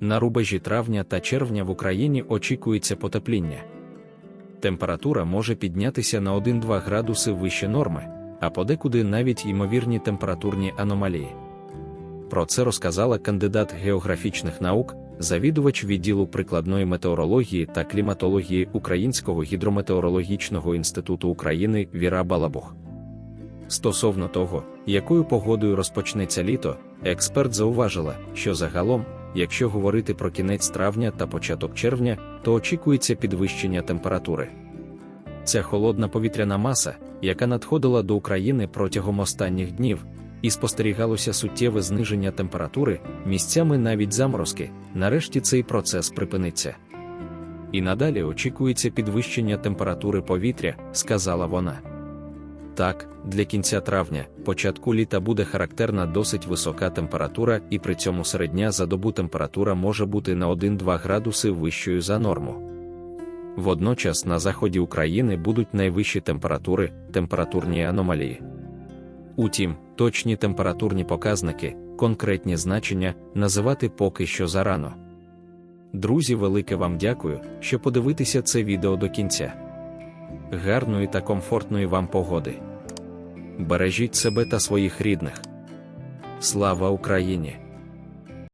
На рубежі травня та червня в Україні очікується потепління. Температура може піднятися на 1-2 градуси вище норми, а подекуди навіть ймовірні температурні аномалії. Про це розказала кандидат географічних наук, завідувач відділу прикладної метеорології та кліматології Українського гідрометеорологічного інституту України Віра Балабух. Стосовно того, якою погодою розпочнеться літо, експерт зауважила, що загалом, якщо говорити про кінець травня та початок червня, то очікується підвищення температури. Ця холодна повітряна маса, яка надходила до України протягом останніх днів, і спостерігалося суттєве зниження температури, місцями навіть заморозки, нарешті цей процес припиниться. І надалі очікується підвищення температури повітря, сказала вона. Так, для кінця травня, початку літа буде характерна досить висока температура, і при цьому середня за добу температура може бути на 1-2 градуси вищою за норму. Водночас на заході України будуть найвищі температури, температурні аномалії. Утім, точні температурні показники, конкретні значення називати поки що зарано. Друзі, велике вам дякую, що подивитися це відео до кінця. Гарної та комфортної вам погоди. Бережіть себе та своїх рідних. Слава Україні!